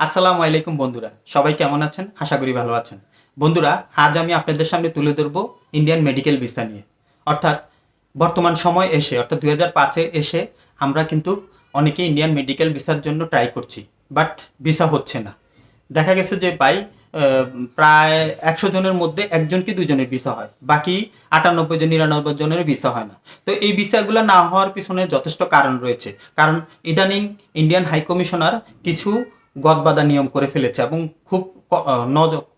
আসসালামু আলাইকুম বন্ধুরা সবাই কেমন আছেন? আশা করি ভালো আছেন। বন্ধুরা আজ আমি আপনাদের সামনে তুলে ধরব ইন্ডিয়ান মেডিকেল ভিসা নিয়ে। অর্থাৎ বর্তমান সময় এসে অর্থাৎ দুই হাজার পাঁচে এসে আমরা কিন্তু অনেকে ইন্ডিয়ান মেডিকেল ভিসার জন্য ট্রাই করছি বাট ভিসা হচ্ছে না। দেখা গেছে যে আহ, প্রায় একশো জনের মধ্যে একজন কি দুজনের ভিসা হয় বাকি আটানব্বই জন নিরানব্বই জনের ভিসা হয় না। তো এই ভিসাগুলো না হওয়ার পিছনে যথেষ্ট কারণ রয়েছে। কারণ ইদানিং ইন্ডিয়ান হাই কমিশনার কিছু গদবাদা নিয়ম করে ফেলেছে এবং খুব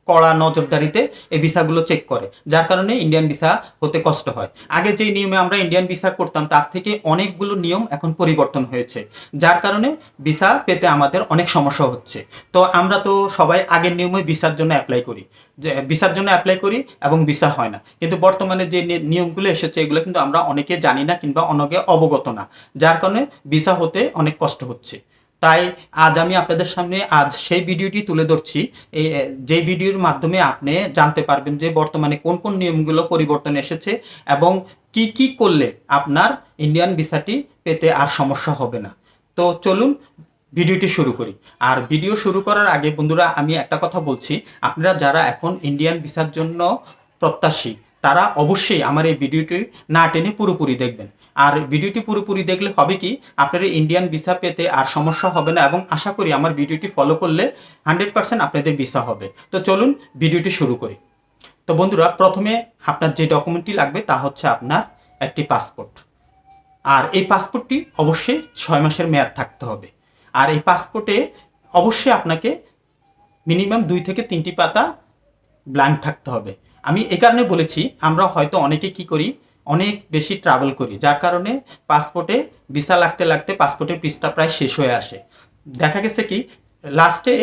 কড়া নজরদারিতে এই ভিসাগুলো চেক করে, যার কারণে ইন্ডিয়ান ভিসা হতে কষ্ট হয়। আগে যে নিয়মে আমরা ইন্ডিয়ান ভিসা করতাম, তার থেকে অনেকগুলো নিয়ম এখন পরিবর্তন হয়েছে, যার কারণে ভিসা পেতে আমাদের অনেক সমস্যা হচ্ছে। তো আমরা তো সবাই আগের নিয়মে ভিসার জন্য অ্যাপ্লাই করি, যে ভিসার জন্য অ্যাপ্লাই করি এবং ভিসা হয় না। কিন্তু বর্তমানে যে নিয়মগুলো এসেছে, এগুলো কিন্তু আমরা অনেকে জানি না কিংবা অনেকে অবগত না, যার কারণে ভিসা হতে অনেক কষ্ট হচ্ছে। তাই আজ আমি আপনাদের সামনে আজ সেই ভিডিওটি তুলে ধরছি। এই যে ভিডিওর মাধ্যমে আপনি জানতে পারবেন যে বর্তমানে কোন কোন নিয়মগুলো পরিবর্তন এসেছে এবং কি কি করলে আপনার ইন্ডিয়ান ভিসাটি পেতে আর সমস্যা হবে না। তো চলুন ভিডিওটি শুরু করি। আর ভিডিও শুরু করার আগে বন্ধুরা, আমি একটা কথা বলছি। আপনারা যারা এখন ইন্ডিয়ান ভিসার জন্য প্রত্যাশী তারা অবশ্যই আমার এই ভিডিওটি না টেনে পুরোপুরি দেখবেন। আর ভিডিওটি পুরোপুরি দেখলে হবে কি, আপনার ইন্ডিয়ান ভিসা পেতে আর সমস্যা হবে না এবং আশা করি আমার ভিডিওটি ফলো করলে হান্ড্রেড পার্সেন্ট আপনাদের ভিসা হবে। তো চলুন ভিডিওটি শুরু করি। তো বন্ধুরা, প্রথমে আপনার যে ডকুমেন্টটি লাগবে তা হচ্ছে আপনার একটি পাসপোর্ট আর এই পাসপোর্টটি অবশ্যই ছয় মাসের মেয়াদ থাকতে হবে। আর এই পাসপোর্টে অবশ্যই আপনাকে মিনিমাম দুই থেকে তিনটি পাতা ব্ল্যাঙ্ক থাকতে হবে। আমি এ কারণে বলেছি, আমরা হয়তো অনেকে কি করি, অনেক বেশি ট্রাভেল করি, যার কারণে পাসপোর্টে ভিসা লাগতে লাগতে পাসপোর্টের পৃষ্ঠা প্রায় শেষ হয়ে আসে। দেখা গেছে কি লাস্টে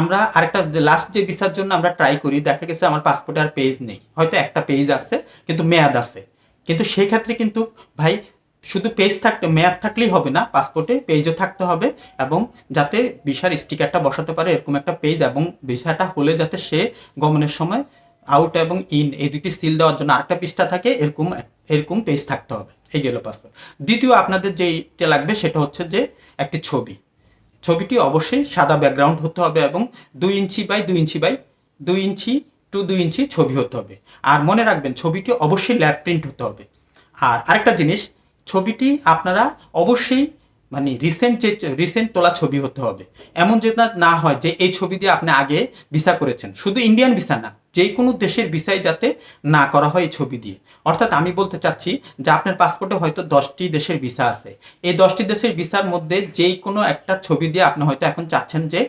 আমরা আরেকটা লাস্ট যে ভিসার জন্য আমরা ট্রাই করি, দেখা গেছে আমার পাসপোর্টে আর পেজ নেই। হয়তো একটা পেজ আছে, কিন্তু মেয়াদ আছে। কিন্তু সেই ক্ষেত্রে কিন্তু, ভাই, শুধু পেজ থাকতে, মেয়াদ থাকলেই হবে না পাসপোর্টে পেজও থাকতে হবে এবং যাতে ভিসার স্টিকারটা বসাতে পারে, এরকম একটা পেজ এবং ভিসাটা হলে যাতে সে গমনের সময় আউট এবং ইন এই দুটি সিল দেওয়ার জন্য আরেকটা পৃষ্ঠা থাকে, এরকম এরকম পেজ থাকতে হবে, এই গেল পাসপোর্ট দ্বিতীয় আপনাদের যেইটা লাগবে সেটা হচ্ছে যে একটি ছবি। ছবিটি অবশ্যই সাদা ব্যাকগ্রাউন্ড হতে হবে এবং দুই ইঞ্চি বাই দুই ইঞ্চি বাই দুই ইঞ্চি টু দুই ইঞ্চি ছবি হতে হবে। আর মনে রাখবেন, ছবিটি অবশ্যই ল্যাব প্রিন্ট হতে হবে। আর আরেকটা জিনিস, ছবিটি আপনারা অবশ্যই মানে রিসেন্ট যে রিসেন্ট তোলা ছবি হতে হবে। এমন যে না না হয় যে এই ছবি দিয়ে আপনি আগে ভিসা করেছেন। শুধু ইন্ডিয়ান ভিসা না যে কোনো দেশের ভিসায় যাতে না করা হয় ছবি দিয়ে। অর্থাৎ আমি বলতে চাচ্ছি যে আপনার পাসপোর্টে হয়তো দশটি দেশের ভিসা আছে। এই দশটি দেশের ভিসার মধ্যে যেই কোনো একটা ছবি দিয়ে আপনি হয়তো এখন চাচ্ছেন যে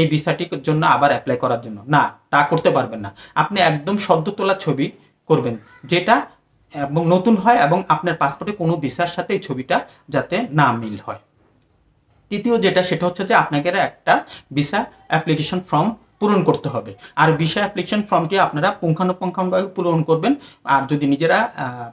এই ভিসাটির জন্য আবার অ্যাপ্লাই করার জন্য। না, তা করতে পারবেন না। আপনি একদম সদ্য তোলা ছবি করবেন, যেটা এবং নতুন হয় এবং আপনার পাসপোর্টে কোনো ভিসার সাথে এই ছবিটা যাতে না মিল হয়। তৃতীয় যেটা, সেটা হচ্ছে যে আপনাকে একটা ভিসা অ্যাপ্লিকেশন ফর্ম পূরণ করতে হবে। আর বিষয় অ্যাপ্লিকেশন ফর্মটি আপনারা পুঙ্খানুপুঙ্খানুভাবে পূরণ করবেন। আর যদি নিজেরা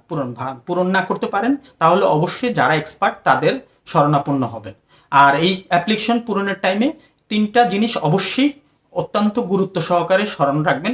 পূরণ পূরণ না করতে পারেন, তাহলে অবশ্যই যারা এক্সপার্ট তাদের শরণাপন্ন হবেন। আর এই অ্যাপ্লিকেশন পূরণের টাইমে তিনটা জিনিস অবশ্যই অত্যন্ত গুরুত্ব সহকারে স্মরণ রাখবেন।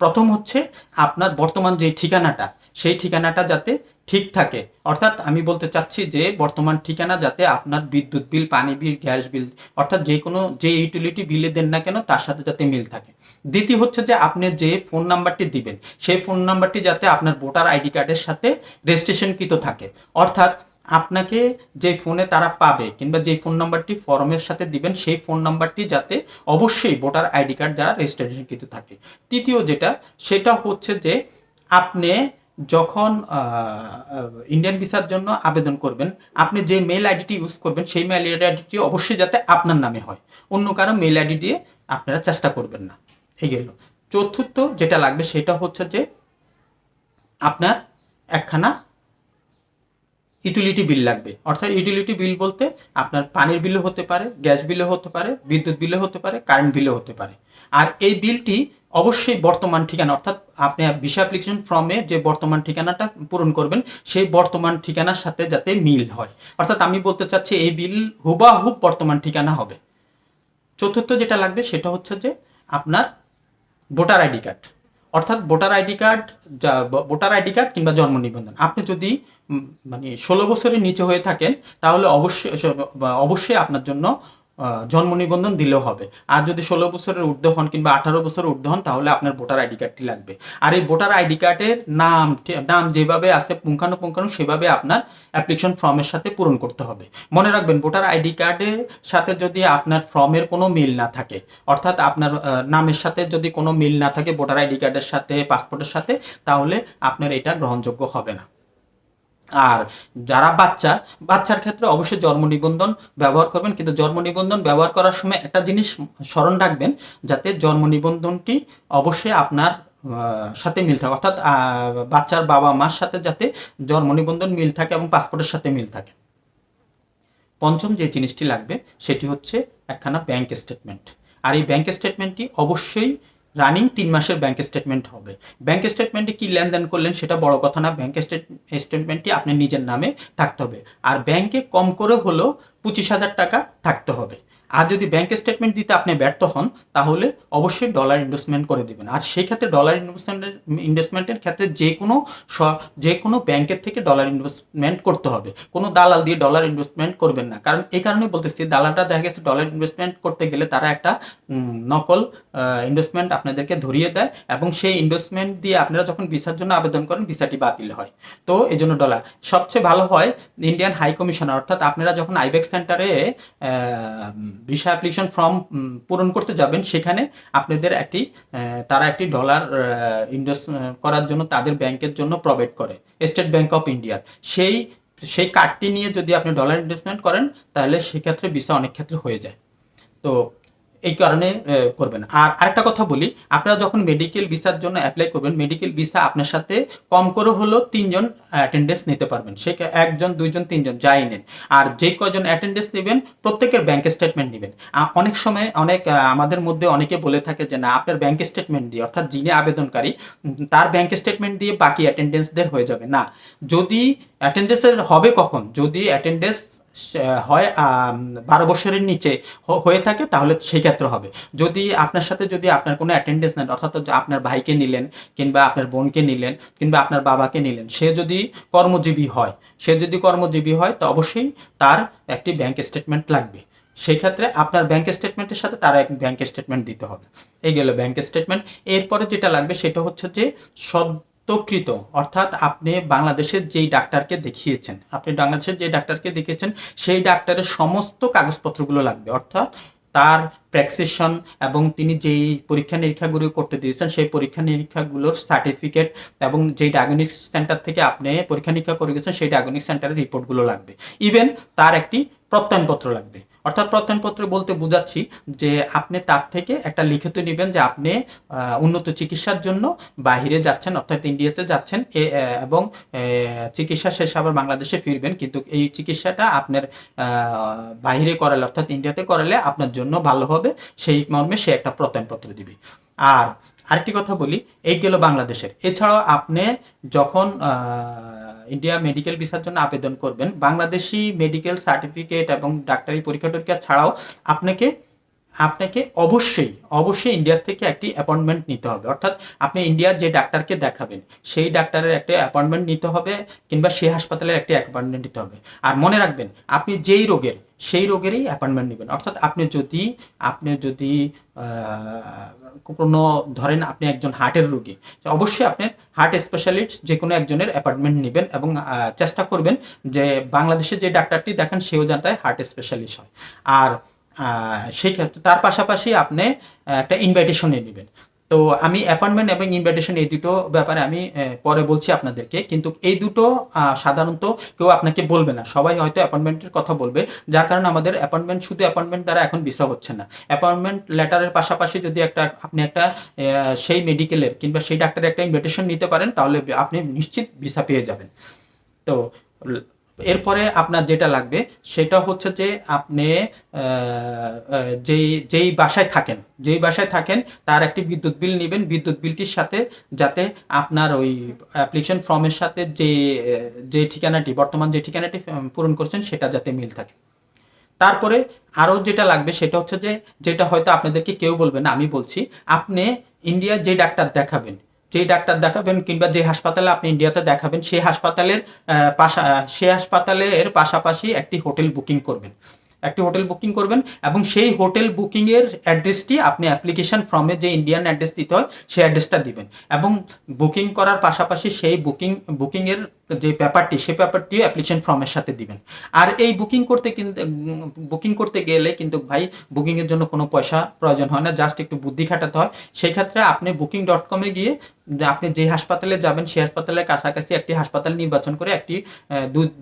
প্রথম হচ্ছে আপনার বর্তমান যে ঠিকানাটা, সেই ঠিকানাটা যাতে ঠিক থাকে। অর্থাৎ আমি বলতে চাচ্ছি যে, বর্তমান ঠিকানা যাতে আপনার বিদ্যুৎ বিল, পানি বিল, গ্যাস বিল, অর্থাৎ যে কোনো, যে ইউটিলিটি বিলে দেন না কেন, তার সাথে যাতে মিল থাকে। দ্বিতীয় হচ্ছে যে, আপনি যে ফোন নাম্বারটি দিবেন, সেই ফোন নাম্বারটি যাতে আপনার ভোটার আইডি কার্ডের সাথে রেজিস্ট্রেশনকৃত থাকে। অর্থাৎ আপনাকে যে ফোনে তারা পাবে, কিংবা যে ফোন নাম্বারটি ফর্মের সাথে দিবেন, সেই ফোন নাম্বারটি যাতে অবশ্যই ভোটার আইডি কার্ড যারা রেজিস্ট্রেশনকৃত থাকে। তৃতীয় যেটা, সেটা হচ্ছে যে, আপনি যখন ইন্ডিয়ান ভিসার জন্য আবেদন করবেন, আপনি যে মেল আইডিটি ইউজ করবেন, সেই মেল আইডিটি অবশ্যই যাতে আপনার নামে হয়। অন্য কারও মেল আইডি দিয়ে আপনারা চেষ্টা করবেন না। এই গেল। চতুর্থ যেটা লাগবে, সেটা হচ্ছে যে আপনার একখানা ইউটিলিটি বিল লাগবে। অর্থাৎ ইউটিলিটি বিল বলতে আপনার পানির বিলও হতে পারে গ্যাস বিলও হতে পারে, বিদ্যুৎ বিলও হতে পারে কারেন্ট বিলও হতে পারে। আর এই বিলটি অবশ্যই বর্তমান ঠিকানা, অর্থাৎ আপনি ভিসা অ্যাপ্লিকেশন ফর্মে যে বর্তমান ঠিকানাটা পূরণ করবেন, সেই বর্তমান ঠিকানার সাথে যাতে মিল হয়। অর্থাৎ আমি বলতে চাচ্ছি, এই বিল হুবাহুব বর্তমান ঠিকানা হবে। চতুর্থ যেটা লাগবে, সেটা হচ্ছে যে আপনার ভোটার আইডি কার্ড। অর্থাৎ voter ID card voter ID card কিংবা জন্ম নিবন্ধন। আপনি যদি মানে ষোলো বছরের নিচে হয়ে থাকেন, তাহলে অবশ্যই অবশ্যই আপনার জন্য জন্ম নিবন্ধন দিলেও হবে। আর যদি ষোলো বছরের ঊর্ধ্ব হন কিংবা আঠারো বছরের ঊর্ধ্ব হন, তাহলে আপনার ভোটার আইডি কার্ডটি লাগবে। আর এই ভোটার আইডি কার্ডের নাম নাম যেভাবে আছে পুঙ্খানুপুঙ্খানু সেভাবে আপনার অ্যাপ্লিকেশন ফর্মের সাথে পূরণ করতে হবে। মনে রাখবেন, ভোটার আইডি কার্ডের সাথে যদি আপনার ফর্মের কোনো মিল না থাকে, অর্থাৎ আপনার নামের সাথে যদি কোনো মিল না থাকে, ভোটার আইডি কার্ডের সাথে পাসপোর্টের সাথে, তাহলে আপনার এটা গ্রহণযোগ্য হবে না। আর যারা বাচ্চা, বাচ্চার ক্ষেত্রে অবশ্যই জন্ম নিবন্ধন ব্যবহার করবেন। কিন্তু জন্ম নিবন্ধন ব্যবহার করার সময় একটা জিনিস স্মরণ রাখবেন, যাতে জন্ম নিবন্ধনটি অবশ্যই আপনার সাথে মিল থাকে। অর্থাৎ বাচ্চার বাবা মার সাথে যাতে জন্ম নিবন্ধন মিল থাকে এবং পাসপোর্টের সাথে মিল থাকে। পঞ্চম যে জিনিসটি লাগবে, সেটি হচ্ছে একখানা ব্যাংক স্টেটমেন্ট আর এই ব্যাংক স্টেটমেন্টটি অবশ্যই রানিং তিন মাসের ব্যাংক স্টেটমেন্ট হবে। ব্যাংক স্টেটমেন্টে কি লেনদেন করলেন সেটা বড় কথা না ব্যাংক স্টেটমেন্টটি আপনার নিজের নামে থাকতে হবে। আর ব্যাংকে কম করে হলেও পঁচিশ হাজার টাকা থাকতে হবে। আর যদি ব্যাংক স্টেটমেন্ট দিতে আপনি ব্যর্থ হন, তাহলে অবশ্যই ডলার ইনভেস্টমেন্ট করে দিবেন। আর সেই ক্ষেত্রে ডলার ইনভেস্টমেন্টের ইনভেস্টমেন্টের ক্ষেত্রে যে কোনো যে কোনো ব্যাংকের থেকে ডলার ইনভেস্টমেন্ট করতে হবে। কোনো দালাল দিয়ে ডলার ইনভেস্টমেন্ট করবেন না। কারণ এই কারণে বলতেছি, দালালটা দেখা গেছে ডলার ইনভেস্টমেন্ট করতে গেলে তারা একটা নকল ইনভেস্টমেন্ট আপনাদেরকে ধরিয়ে দেয় এবং সেই ইনভেস্টমেন্ট দিয়ে আপনারা যখন ভিসার জন্য আবেদন করেন, ভিসাটি বাতিল হয়। তো এই জন্য ডলার সবচেয়ে ভালো হয় ইন্ডিয়ান হাই কমিশনার অর্থাৎ আপনারা যখন আইবেক সেন্টারে ভিসা অ্যাপ্লিকেশন ফর্ম পূরণ করতে যাবেন, সেখানে আপনাদের একটি তারা একটি ডলার ইনভেস্ট করার জন্য তাদের ব্যাংকের জন্য প্রোভাইড করে স্টেট ব্যাংক অফ ইন্ডিয়ার সেই সেই কার্ডটি নিয়ে যদি আপনি ডলার ইনভেস্টমেন্ট করেন, তাহলে সেক্ষেত্রে ভিসা অনেক ক্ষেত্রে হয়ে যায়। তো এই কারণে করবেন। আর আরেকটা কথা বলি, আপনারা যখন মেডিকেল ভিসার জন্য অ্যাপ্লাই করবেন মেডিকেল ভিসা আপনার সাথে কম করে হলেও তিনজন অ্যাটেন্ডেন্স নিতে পারবেন। সে একজন, দুইজন, তিনজন, যাই নেন। আর যে কজন অ্যাটেন্ডেন্স নেবেন, প্রত্যেকের ব্যাংক স্টেটমেন্ট নেবেন। অনেক সময় অনেক আমাদের মধ্যে অনেকে বলে থাকে যে, না, আপনার ব্যাংক স্টেটমেন্ট দিয়ে, অর্থাৎ যিনি আবেদনকারী, তার ব্যাংক স্টেটমেন্ট দিয়ে বাকি অ্যাটেন্ডেন্সদের হয়ে যাবে। না, যদি অ্যাটেন্ডেন্সের হবে কখন? যদি অ্যাটেন্ডেন্স হয় বারো বছরের নিচে হয়ে থাকে, তাহলে সেই ক্ষেত্রে হবে। যদি আপনার সাথে যদি আপনার কোনো অ্যাটেন্ডেন্স নেন, অর্থাৎ আপনার ভাইকে নিলেন, কিংবা আপনার বোনকে নিলেন, কিংবা আপনার বাবাকে নিলেন, সে যদি কর্মজীবী হয়, সে যদি কর্মজীবী হয়, তো অবশ্যই তার একটি ব্যাংক স্টেটমেন্ট লাগবে। সেই ক্ষেত্রে আপনার ব্যাংক স্টেটমেন্টের সাথে তারা এক ব্যাংক স্টেটমেন্ট দিতে হবে। এই গেল ব্যাংক স্টেটমেন্ট এরপরে যেটা লাগবে, সেটা হচ্ছে যে সদ্যকৃত অর্থাৎ আপনি বাংলাদেশের যেই ডাক্তারকে দেখিয়েছেন, আপনি বাংলাদেশের যে ডাক্তারকে দেখিয়েছেন, সেই ডাক্তারের সমস্ত কাগজপত্রগুলো লাগবে, অর্থাৎ তার প্র্যাকসিশন এবং তিনি যেই পরীক্ষা নিরীক্ষাগুলো করতে দিয়েছেন, সেই পরীক্ষা নিরীক্ষাগুলোর সার্টিফিকেট এবং যেই ডায়াগনিক সেন্টার থেকে আপনি পরীক্ষা নিরীক্ষা করে গেছেন, সেই ডায়াগনিক সেন্টারের রিপোর্টগুলো লাগবে। ইভেন তার একটি প্রত্যয়নপত্র লাগবে। অর্থাৎ প্রত্যয়নপত্র বলতে বোঝাচ্ছি যে আপনি তার থেকে একটা লিখিত নেবেন যে আপনি উন্নত চিকিৎসার জন্য বাহিরে যাচ্ছেন, অর্থাৎ ইন্ডিয়াতে যাচ্ছেন এবং চিকিৎসা শেষে আবার বাংলাদেশে ফিরবেন। কিন্তু এই চিকিৎসাটা আপনার বাহিরে করালে, অর্থাৎ ইন্ডিয়াতে করালে আপনার জন্য ভালো হবে। সেই মর্মে সে একটা প্রত্যয়নপত্র দিবে। আর আরেকটি কথা বলি, এই গেল বাংলাদেশের। এছাড়াও আপনি যখন ইন্ডিয়া মেডিকেল ভিসার জন্য আবেদন করবেন, বাংলাদেশি মেডিকেল সার্টিফিকেট এবং ডাক্তারি পরীক্ষা টরীক্ষা ছাড়াও আপনাকে আপনাকে অবশ্যই অবশ্যই ইন্ডিয়া থেকে একটি অ্যাপয়েন্টমেন্ট নিতে হবে। অর্থাৎ আপনি ইন্ডিয়ার যে ডাক্তারকে দেখাবেন, সেই ডাক্তারের একটা অ্যাপয়েন্টমেন্ট নিতে হবে কিংবা সেই হাসপাতালের একটি অ্যাপয়েন্টমেন্ট নিতে হবে। আর মনে রাখবেন, আপনি যেই রোগের, সেই রোগেরই অ্যাপয়েন্টমেন্ট নেবেন। অর্থাৎ আপনি যদি আপনি যদি কোনো ধরেন আপনি একজন হার্টের রোগী অবশ্যই আপনি হার্ট স্পেশালিস্ট যে কোনো একজনের অ্যাপয়েন্টমেন্ট নেবেন এবং চেষ্টা করবেন যে বাংলাদেশে যে ডাক্তারটি দেখেন, সেও যাতে হার্ট স্পেশালিস্ট হয়। আর ক্ষেত্রে তার পাশাপাশি আপনি একটা ইনভাইটেশনে নেবেন। তো আমি অ্যাপয়েন্টমেন্ট এবং ইনভাইটেশন এই দুটো ব্যাপারে আমি পরে বলছি আপনাদেরকে। কিন্তু এই দুটো সাধারণত কেউ আপনাকে বলবে না। সবাই হয়তো অ্যাপয়েন্টমেন্টের কথা বলবে। যার কারণে আমাদের অ্যাপয়েন্টমেন্ট শুধু অ্যাপয়েন্টমেন্ট দ্বারা এখন ভিসা হচ্ছে না। অ্যাপয়েন্টমেন্ট লেটারের পাশাপাশি যদি একটা, আপনি একটা সেই মেডিকেলের কিংবা সেই ডাক্তারের একটা ইনভাইটেশন নিতে পারেন, তাহলে আপনি নিশ্চিত ভিসা পেয়ে যাবেন। তো এরপরে আপনার যেটা লাগবে, সেটা হচ্ছে যে আপনি যেই যেই বাসায় থাকেন, যেই বাসায় থাকেন, তার একটি বিদ্যুৎ বিল নেবেন। বিদ্যুৎ বিলটির সাথে যাতে আপনার ওই অ্যাপ্লিকেশন ফর্মের সাথে যে যে ঠিকানাটি, বর্তমান যে ঠিকানাটি পূরণ করছেন, সেটা যাতে মিল থাকে। তারপরে আরও যেটা লাগবে, সেটা হচ্ছে যে, যেটা হয়তো আপনাদেরকে কেউ বলবে না, আমি বলছি, আপনি ইন্ডিয়ার যে ডাক্তার দেখাবেন যে ডাক্তার দেখাবেন কিংবা যে হাসপাতালে আপনি ইন্ডিয়াতে দেখাবেন, সেই হাসপাতালের পাশা, সেই হাসপাতালের পাশাপাশি একটি হোটেল বুকিং করবেন। একটি হোটেল বুকিং করবেন এবং সেই হোটেল বুকিংয়ের অ্যাড্রেসটি আপনি অ্যাপ্লিকেশন ফর্মে যে ইন্ডিয়ান অ্যাড্রেস দিতে হয়, সেই অ্যাড্রেসটা দিবেন। এবং বুকিং করার পাশাপাশি সেই বুকিং বুকিংয়ের যে ব্যাপারটি সে ব্যাপারটিও অ্যাপ্লিকেশন ফর্মের সাথে দিবেন। আর এই বুকিং করতে কিন্তু বুকিং করতে গেলে কিন্তু ভাই বুকিংয়ের জন্য কোনো পয়সা প্রয়োজন হয় না জাস্ট একটু বুদ্ধি খাটাতে হয়। সেই ক্ষেত্রে আপনি বুকিং ডট কমে গিয়ে আপনি যে হাসপাতালে যাবেন, সেই হাসপাতালের কাছাকাছি একটি হাসপাতাল নির্বাচন করে একটি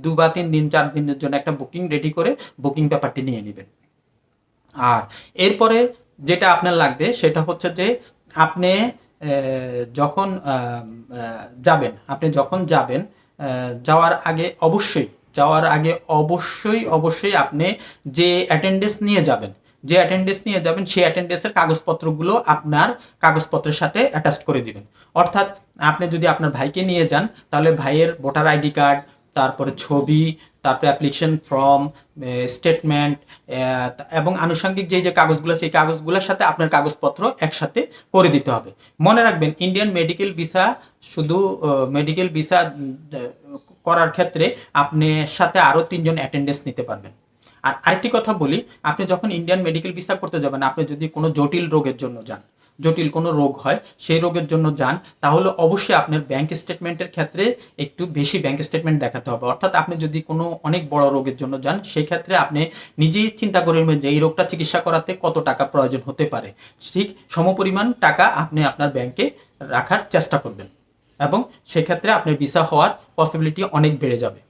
দু বা তিন দিন, চার দিনের জন্য একটা বুকিং রেডি করে বুকিং পেপারটি নিয়ে নেবেন। আর এরপরে যেটা আপনার লাগবে, সেটা হচ্ছে যে আপনি যখন যাবেন, আপনি যখন যাবেন যাওয়ার আগে অবশ্যই, যাওয়ার আগে অবশ্যই অবশ্যই আপনি যে অ্যাটেন্ডেন্স নিয়ে যাবেন, যে অ্যাটেন্ডেন্স নিয়ে যাবেন, সেই অ্যাটেন্ডেন্সের কাগজপত্রগুলো আপনার কাগজপত্রের সাথে অ্যাটাচ করে দিবেন। অর্থাৎ আপনি যদি আপনার ভাইকে নিয়ে যান, তাহলে ভাইয়ের ভোটার আইডি কার্ড তারপরে ছবি তারপরে অ্যাপ্লিকেশন ফর্ম স্টেটমেন্ট এবং আনুষঙ্গিক যে যে কাগজগুলো, সেই কাগজগুলোর সাথে আপনার কাগজপত্র একসাথে করে দিতে হবে। মনে রাখবেন ইন্ডিয়ান মেডিকেল ভিসা শুধু মেডিকেল ভিসা করার ক্ষেত্রে আপনি সাথে আরও তিনজন অ্যাটেন্ডেন্স নিতে পারবেন। আর আরেকটি কথা বলি, আপনি যখন ইন্ডিয়ান মেডিকেল ভিসা করতে যাবেন, আপনি যদি কোনো জটিল রোগের জন্য যান জটিল কোনো রোগ হয়, সেই রোগের জন্য যান। তাহলে অবশ্যই আপনার ব্যাংক স্টেটমেন্টের ক্ষেত্রে একটু বেশি ব্যাংক স্টেটমেন্ট দেখাতে হবে। অর্থাৎ আপনি যদি কোনো অনেক বড় রোগের জন্য যান সেই ক্ষেত্রে আপনি নিজেই চিন্তা করে নেবেন যে এই রোগটা চিকিৎসা করাতে কত টাকা প্রয়োজন হতে পারে। ঠিক সমপরিমাণ টাকা আপনি আপনার ব্যাংকে রাখার চেষ্টা করবেন এবং সেক্ষেত্রে আপনার ভিসা হওয়ার পসিবিলিটি অনেক বেড়ে যাবে।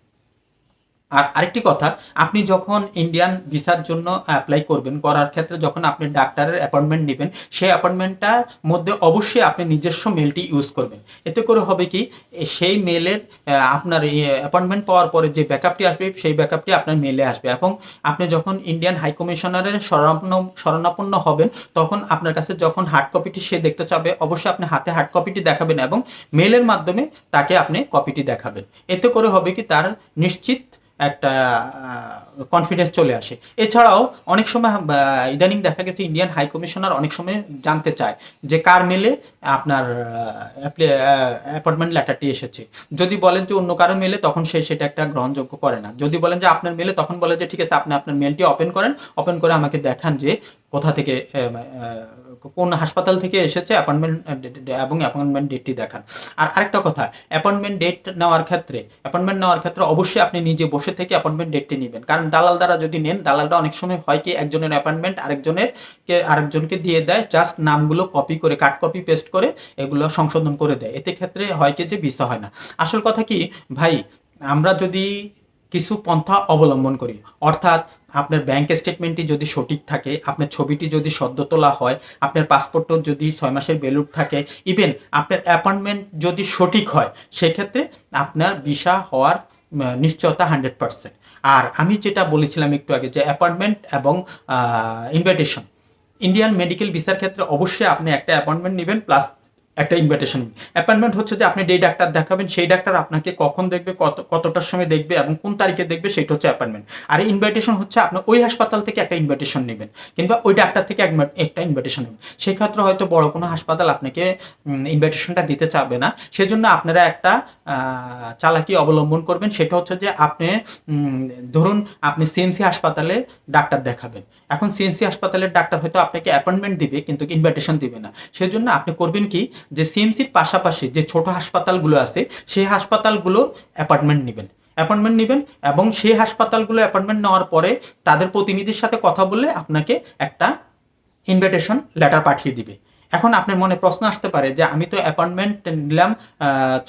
আর আরেকটি কথা, আপনি যখন ইন্ডিয়ান ভিসার জন্য অ্যাপ্লাই করবেন, করার ক্ষেত্রে যখন আপনি ডাক্তারের অ্যাপয়েন্টমেন্ট নেবেন, সেই অ্যাপয়েন্টমেন্টটার মধ্যে অবশ্যই আপনি নিজস্ব মেলটি ইউজ করবেন। এতে করে হবে কি সেই মেলের আপনার এই অ্যাপয়েন্টমেন্ট পাওয়ার পরে যে ব্যাকআপটি আসবে, সেই ব্যাকআপটি আপনার মেলে আসবে এবং আপনি যখন ইন্ডিয়ান হাই কমিশনারের শরণাপন্ন শরণাপন্ন হবেন, তখন আপনার কাছে যখন হার্ড কপিটি সে দেখতে চাবে, অবশ্যই আপনি হাতে হার্ড কপিটি দেখাবেন এবং মেলের মাধ্যমে তাকে আপনি কপিটি দেখাবেন। এতে করে হবে কি, তার নিশ্চিত একটা কনফিডেন্স চলে আসে। এছাড়াও অনেক সময় ইদানিং দেখা গেছে ইন্ডিয়ান হাই কমিশনার অনেক সময় জানতে চায় যে কার মেলে আপনার অ্যাপয়েন্টমেন্ট লেটারটি এসেছে। যদি বলেন যে অন্য কারও মেলে, তখন সে সেটা একটা গ্রহণযোগ্য করে না। যদি বলেন যে আপনার মেলে, তখন বলে যে, ঠিক আছে, আপনি আপনার মেলটি ওপেন করেন। ওপেন করে আমাকে দেখান যে কোথা থেকে কোন হাসপাতাল থেকে এসেছে অ্যাপয়েন্টমেন্ট এবং অ্যাপয়েন্টমেন্ট ডেটটি দেখান। আর আরেকটা কথা অ্যাপয়েন্টমেন্ট ডেট নেওয়ার ক্ষেত্রে অ্যাপয়েন্টমেন্ট নেওয়ার ক্ষেত্রে অবশ্যই আপনি নিজে বসে থেকে অ্যাপয়েন্টমেন্ট ডেটটি নেবেন। কারণ দালাল দ্বারা যদি নেন, দালালটা অনেক সময় হয় কি, একজনের অ্যাপয়েন্টমেন্ট আরেকজনের কে, আরেকজনকে দিয়ে দেয় জাস্ট নামগুলো কপি করে কাট কপি পেস্ট করে এগুলো সংশোধন করে দেয়। এতে ক্ষেত্রে হয় কি যে ভিসা হয় না। আসল কথা কি, ভাই, আমরা যদি কিছু পন্থা অবলম্বন করি, অর্থাৎ আপনার ব্যাংক স্টেটমেন্টটি যদি সঠিক থাকে, আপনার ছবিটি যদি সদ্য তোলা হয়, আপনার পাসপোর্টও যদি ছয় মাসের বেলুট থাকে ইভেন আপনার অ্যাপয়েন্টমেন্ট যদি সঠিক হয়, সেক্ষেত্রে আপনার ভিসা হওয়ার নিশ্চয়তা হান্ড্রেড পার্সেন্ট আর আমি যেটা বলেছিলাম একটু আগে যে অ্যাপয়েন্টমেন্ট এবং ইনভাইটেশন ইন্ডিয়ান মেডিকেল ভিসার ক্ষেত্রে অবশ্যই আপনি একটা অ্যাপয়েন্টমেন্ট নেবেন প্লাস একটা ইনভাইটেশন অ্যাপয়েন্টমেন্ট হচ্ছে যে আপনি যেই ডাক্তার দেখাবেন, সেই ডাক্তার আপনাকে কখন দেখবে, কত, কতটার সময় দেখবে এবং কোন তারিখে দেখবে, সেটা হচ্ছে অ্যাপয়েন্টমেন্ট আর ইনভাইটেশন হচ্ছে আপনি ওই হাসপাতাল থেকে একটা ইনভাইটেশন নেবেন, কিংবা ওই ডাক্তার থেকে একটা ইনভাইটেশন নেবেন। সেক্ষেত্রে হয়তো বড় কোনো হাসপাতাল আপনাকে ইনভাইটেশনটা দিতে চাবে না। সেজন্য আপনারা একটা চালাকি অবলম্বন করবেন। সেটা হচ্ছে যে আপনি ধরুন আপনি সিএমসি হাসপাতালে ডাক্তার দেখাবেন। এখন সিএনসি হাসপাতালের ডাক্তার হয়তো আপনাকে অ্যাপয়েন্টমেন্ট দিবে, কিন্তু ইনভাইটেশন দিবে না। সেজন্য আপনি করবেন কি যে সিএমসির পাশাপাশি যে ছোট হাসপাতালগুলো আছে, সেই হাসপাতালগুলো অ্যাপার্টমেন্ট নেবেন। অ্যাপয়েন্টমেন্ট নেবেন এবং সেই হাসপাতালগুলো অ্যাপয়েন্টমেন্ট নেওয়ার পরে তাদের প্রতিনিধির সাথে কথা বললে আপনাকে একটা ইনভিটেশন লেটার পাঠিয়ে দিবে। এখন আপনার মনে প্রশ্ন আসতে পারে যে আমি তো অ্যাপয়েন্টমেন্ট নিলাম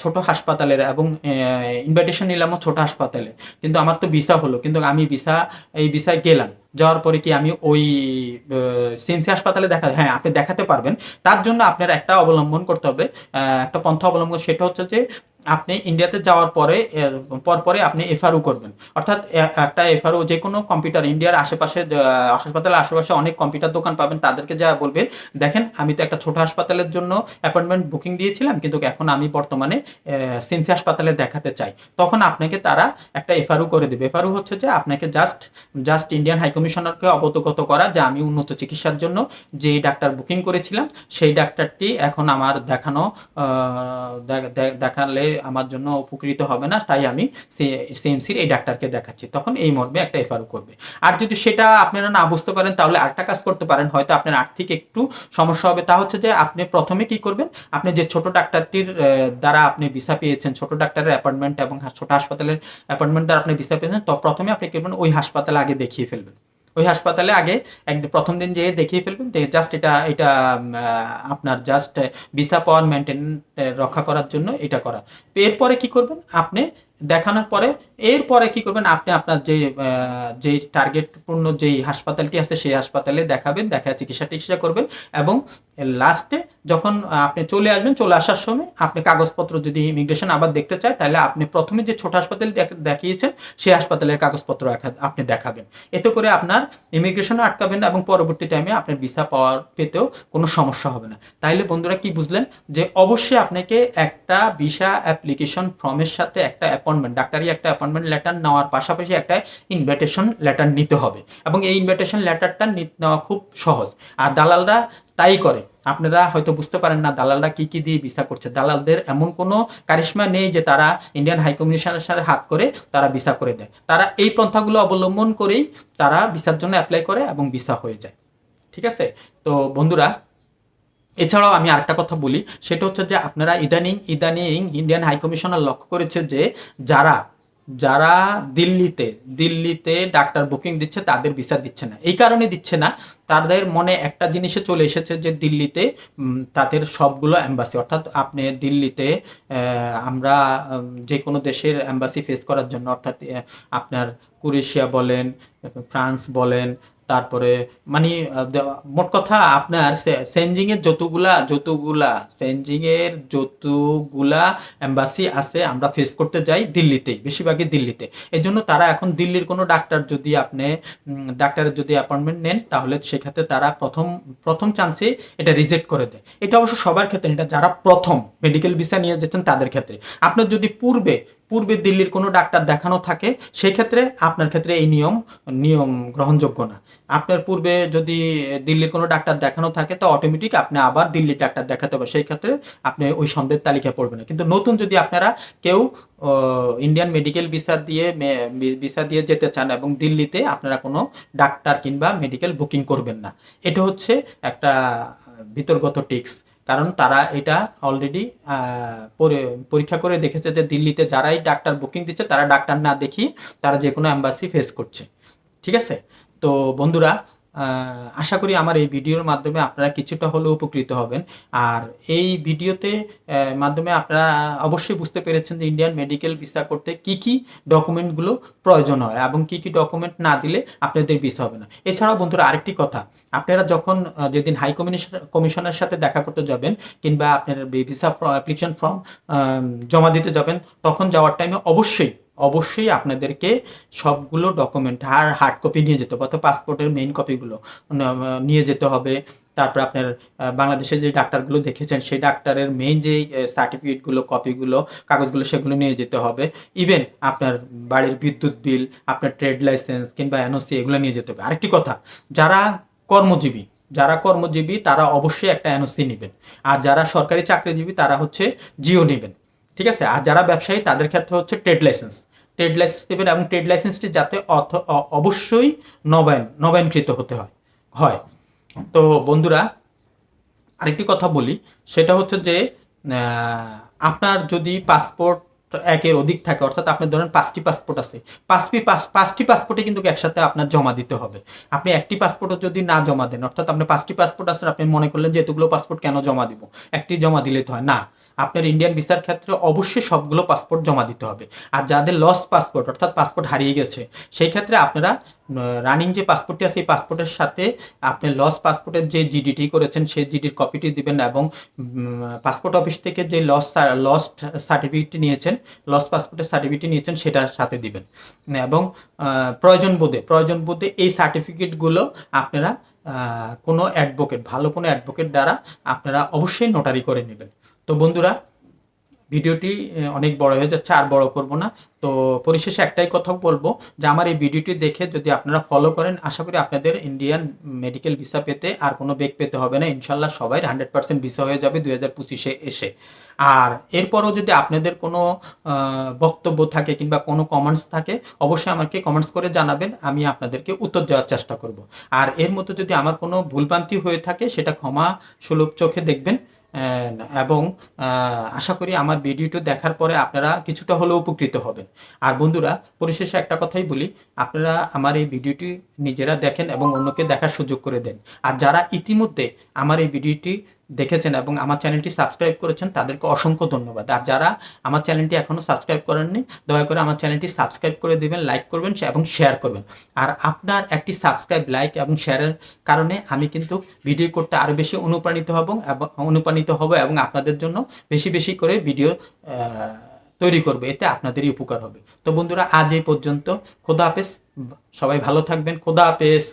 ছোট হাসপাতালের এবং ইনভাইটেশন নিলামও ছোট হাসপাতালে। কিন্তু আমার তো ভিসা হলো, কিন্তু আমি ভিসা এই ভিসায় গেলাম। যাওয়ার পরে কি আমি ওই সিএমসি হাসপাতালে দেখা হ্যাঁ আপনি দেখাতে পারবেন। তার জন্য আপনার একটা অবলম্বন করতে হবে। একটা পন্থা অবলম্বন, সেটা হচ্ছে যে আপনি ইন্ডিয়াতে যাওয়ার পরে পরপরে আপনি এফআরও করবেন। অর্থাৎ একটা এফআরও যে কোনো কম্পিউটার ইন্ডিয়ার আশেপাশে হাসপাতালের আশেপাশে অনেক কম্পিউটার দোকান পাবেন। তাদেরকে যা বলবেন দেখেন, আমি তো একটা ছোট হাসপাতালের জন্য অ্যাপয়েন্টমেন্ট বুকিং দিয়েছিলাম, কিন্তু এখন আমি বর্তমানে সিএমসি হাসপাতালে দেখাতে চাই। তখন আপনাকে তারা একটা এফআরও করে দেবে। এফআরও হচ্ছে যে আপনাকে জাস্ট জাস্ট ইন্ডিয়ান হাই কমিশনারকে অবগত করা যে আমি উন্নত চিকিৎসার জন্য যে ডাক্তার বুকিং করেছিলাম, সেই ডাক্তারটি এখন আমার দেখানো দেখালে আমার জন্য উপকৃত হবে না, তাই আমি সিএমসির এই ডাক্তারকে দেখাচ্ছি। তখন এই মর্মে একটা এফআরও করবে। আর যদি সেটা আপনারা না বুঝতে পারেন, তাহলে আরেকটা কাজ করতে পারেন। হয়তো আপনার আর্থিক একটু সমস্যা হবে। তা হচ্ছে যে আপনি প্রথমে কি করবেন, আপনি যে ছোট ডাক্তারটির দ্বারা আপনি ভিসা পেয়েছেন, ছোট ডাক্তারের অ্যাপয়েন্টমেন্ট এবং ছোট হাসপাতালের অ্যাপয়েন্টমেন্ট দ্বারা আপনি ভিসা পেয়েছেন, তো প্রথমে আপনি কি করবেন, ওই হাসপাতালে আগে দেখিয়ে ফেলবেন। ওই হাসপাতালে আগে একদিন প্রথম দিন যেয়ে দেখিয়ে ফেলবেন জাস্ট এটা এটা আপনার জাস্ট ভিসা পাওয়ার মেনটেন রক্ষা করার জন্য এটা করা। এরপরে কি করবেন? আপনি দেখানোর পরে এরপরে কি করবেন? আপনি আপনার যে যে টার্গেট পূর্ণ যেই হাসপাতালটি আছে সেই হাসপাতালে দেখাবেন দেখা চিকিৎসা টিকিৎসা করবেন এবং লাস্টে যখন আপনি চলে আসবেন, চলে আসার সময় আপনি কাগজপত্র যদি ইমিগ্রেশন আবার দেখতে চায়, তাহলে আপনি প্রথমে যে ছোট হাসপাতাল দেখিয়েছেন, সেই হাসপাতালের কাগজপত্র আপনি দেখাবেন। এতে করে আপনার ইমিগ্রেশনও আটকাবেন না এবং পরবর্তী টাইমে আপনার ভিসা পাওয়ার পেতেও কোনো সমস্যা হবে না। তাইলে বন্ধুরা কি বুঝলেন? যে অবশ্যই আপনাকে একটা ভিসা অ্যাপ্লিকেশন ফর্মের সাথে একটা অ্যাপয়েন্টমেন্ট ডাক্তারি একটা অ্যাপয়েন্টমেন্ট লেটার নেওয়ার পাশাপাশি একটা ইনভিটেশন লেটার নিতে হবে। এবং এই ইনভিটেশন লেটারটা নেওয়া খুব সহজ। আর দালালরা তাই করে। আপনারা হয়তো বুঝতে পারেন না দালালরা কি কি দিয়ে ভিসা করছে। দালালদের এমন কোনো কারিশমা নেই যে তারা ইন্ডিয়ান হাই কমিশনের সাথে হাত করে তারা ভিসা করে দেয়। তারা এই পন্থাগুলো অবলম্বন করেই তারা ভিসার জন্য অ্যাপ্লাই করে এবং ভিসা হয়ে যায়। ঠিক আছে? তো বন্ধুরা এছাড়াও আমি আরেকটা কথা বলি, সেটা হচ্ছে যে আপনারা ইদানিং ইদানিং ইন্ডিয়ান হাই কমিশনার লক্ষ্য করেছে যে যারা যারা দিল্লিতে দিল্লিতে ডাক্তার বুকিং দিচ্ছে তাদের ভিসা দিচ্ছে না। এই কারণে দিচ্ছে না, তাদের মনে একটা জিনিসে চলে এসেছে যে দিল্লিতে তাদের সবগুলো অ্যাম্বাসি অর্থাৎ আপনি দিল্লিতে আমরা যে কোনো দেশের অ্যাম্বাসি ফেস করার জন্য, অর্থাৎ আপনার কুরেশিয়া বলেন, ফ্রান্স বলেন তারপরে মানে মোট কথা আপনার সেনজিং এর যতগুলা যতগুলা সেনজিং এর যতগুলা এম্বাসি আছে, আমরা ফেস করতে যাই দিল্লিতেই বেশিরভাগই দিল্লিতে। এই জন্য তারা এখন দিল্লির কোনো ডাক্তার যদি আপনি ডাক্তারের যদি অ্যাপয়েন্টমেন্ট নেন, তাহলে সেক্ষেত্রে তারা প্রথম প্রথম চান্সে এটা রিজেক্ট করে দেয়। এটা অবশ্য সবার ক্ষেত্রে, এটা যারা প্রথম মেডিকেল ভিসা নিয়ে যেতেন তাদের ক্ষেত্রে। আপনার যদি পূর্বে পূর্বে দিল্লির কোনো ডাক্তার দেখানো থাকে সেই ক্ষেত্রে আপনার ক্ষেত্রে এই নিয়ম নিয়ম গ্রহণযোগ্য না। আপনার পূর্বে যদি দিল্লির কোনো ডাক্তার দেখানো থাকে, তো অটোমেটিক আপনি আবার দিল্লির ডাক্তার দেখাতে হবে। সেই ক্ষেত্রে আপনি ওই সন্দেহের তালিকায় পড়বেন না। কিন্তু নতুন যদি আপনারা কেউ ইন্ডিয়ান মেডিকেল ভিসা দিয়ে ভিসা দিয়ে যেতে চান এবং দিল্লিতে আপনারা কোনো ডাক্তার কিংবা মেডিকেল বুকিং করবেন না। এটা হচ্ছে একটা বিতর্গত টিক্স কারণ তারা এটা অলরেডি পরীক্ষা করে দেখেছে যে দিল্লিতে যারাই ডাক্তার বুকিং দিচ্ছে, তারা ডাক্তার না দেখিয়ে তারা যে কোনো অ্যাম্বাসি ফেস করছে। ঠিক আছে? তো বন্ধুরা আশা করি আমার এই ভিডিওর মাধ্যমে আপনারা কিছুটা হলেও উপকৃত হবেন। আর এই ভিডিওতে মাধ্যমে আপনারা অবশ্যই বুঝতে পেরেছেন যে ইন্ডিয়ান মেডিকেল ভিসা করতে কি কি ডকুমেন্টগুলো প্রয়োজন হয় এবং কি কি ডকুমেন্ট না দিলে আপনাদের ভিসা হবে না। এছাড়াও বন্ধুরা আরেকটি কথা, আপনারা যখন যেদিন হাই কমিশন কমিশনের সাথে দেখা করতে যাবেন কিংবা আপনার ভিসা অ্যাপ্লিকেশন ফর্ম জমা দিতে যাবেন, তখন যাওয়ার টাইমে অবশ্যই অবশ্যই আপনাদেরকে সবগুলো ডকুমেন্ট আর হার্ড কপি নিয়ে যেতে হবে অর্থাৎ পাসপোর্টের মেইন কপিগুলো নিয়ে যেতে হবে। তারপর আপনার আহ, বাংলাদেশে যে ডাক্তারগুলো দেখেছেন সেই ডাক্তারের মেইন যে সার্টিফিকেটগুলো কপিগুলো কাগজগুলো সেগুলো নিয়ে যেতে হবে। ইভেন আপনার বাড়ির বিদ্যুৎ বিল আপনার ট্রেড লাইসেন্স কিংবা এনওসি এগুলো নিয়ে যেতে হবে। আরেকটি কথা যারা কর্মজীবী যারা কর্মজীবী তারা অবশ্যই একটা এনওসি নেবেন। আর যারা সরকারি চাকরিজীবী তারা হচ্ছে জিও নেবেন। ঠিক আছে? আর যারা ব্যবসায়ী তাদের ক্ষেত্রে হচ্ছে ট্রেড লাইসেন্স ট্রেড লাইসেন্স দেবেন এবং ট্রেড লাইসেন্সটি যাতে অবশ্যই নবায়ন, নবায়নকৃত হতে হয় হয়। তো বন্ধুরা, আরেকটি কথা বলি, সেটা হচ্ছে যে আপনার যদি পাসপোর্ট একের অধিক থাকে, অর্থাৎ আপনার ধরেন পাঁচটি পাসপোর্ট আছে, পাঁচটি পাঁচটি পাসপোর্টে কিন্তু একসাথে আপনার জমা দিতে হবে। আপনি একটি পাসপোর্টও যদি না জমা দেন, অর্থাৎ আপনি পাঁচটি পাসপোর্ট আছে আপনি মনে করলেন যে এতগুলো পাসপোর্ট কেন জমা দিব? একটি জমা দিলে তো হয়। না আপনার ইন্ডিয়ান ভিসার ক্ষেত্রে অবশ্যই সবগুলো পাসপোর্ট জমা দিতে হবে। আর যাদের লস পাসপোর্ট অর্থাৎ পাসপোর্ট হারিয়ে গেছে, সেই ক্ষেত্রে আপনারা রানিং যে পাসপোর্টটি আছে এই পাসপোর্টের সাথে আপনি লস পাসপোর্টের যে জিডিটি করেছেন, সেই জিডির কপিটি দিবেন এবং পাসপোর্ট অফিস থেকে যে লস লস্ট সার্টিফিকেটটি নিয়েছেন লস পাসপোর্টের সার্টিফিকেট নিয়েছেন, সেটার সাথে দিবেন। এবং প্রয়োজন বোধে প্রয়োজন বোধে এই সার্টিফিকেটগুলো আপনারা কোনো অ্যাডভোকেট ভালো কোনো অ্যাডভোকেট দ্বারা আপনারা অবশ্যই নোটারি করে নেবেন। তো বন্ধুরা, ভিডিওটি অনেক বড় হয়ে যাচ্ছে, আর বড় করব না। তো পরিশেষে একটাই কথা বলব যে, আমার এই ভিডিওটি দেখে যদি আপনারা ফলো করেন, আশা করি আপনাদের ইন্ডিয়ান মেডিকেল ভিসা পেতে আর কোনো বেগ পেতে হবে না। ইনশাল্লাহ সবাই হান্ড্রেড পার্সেন্ট ভিসা হয়ে যাবে দুই হাজার পঁচিশে এসে। আর এরপরও যদি আপনাদের কোনো বক্তব্য থাকে কিংবা কোনো কমেন্টস থাকে, অবশ্যই আমাকে কমেন্টস করে জানাবেন, আমি আপনাদেরকে উত্তর দেওয়ার চেষ্টা করব। আর এর মধ্যে যদি আমার কোনো ভুলভ্রান্তি হয়ে থাকে, সেটা ক্ষমা সুলভ চোখে দেখবেন। এবং আশা করি আমার ভিডিওটি দেখার পরে আপনারা কিছুটা হলেও উপকৃত হবেন। আর বন্ধুরা, পরিশেষে একটা কথাই বলি, আপনারা আমার এই ভিডিওটি নিজেরা দেখেন এবং অন্যকে দেখার সুযোগ করে দেন। আর যারা ইতিমধ্যে আমার এই ভিডিওটি দেখেছেন এবং আমার চ্যানেলটি সাবস্ক্রাইব করেছেন, তাদেরকে অসংখ্য ধন্যবাদ। আর যারা আমার চ্যানেলটি এখনও সাবস্ক্রাইব করেননি, দয়া করে আমার চ্যানেলটি সাবস্ক্রাইব করে দেবেন, লাইক করবেন এবং শেয়ার করবেন। আর আপনার একটি সাবস্ক্রাইব, লাইক এবং শেয়ারের কারণে আমি কিন্তু ভিডিও করতে আরও বেশি অনুপ্রাণিত হব এবং অনুপ্রাণিত হব এবং আপনাদের জন্য বেশি বেশি করে ভিডিও তৈরি করবে। এতে আপনাদেরই উপকার হবে। তো বন্ধুরা, আজ এই পর্যন্ত। খোদা হাফেজ। সবাই ভালো থাকবেন। খোদা হাফেজ।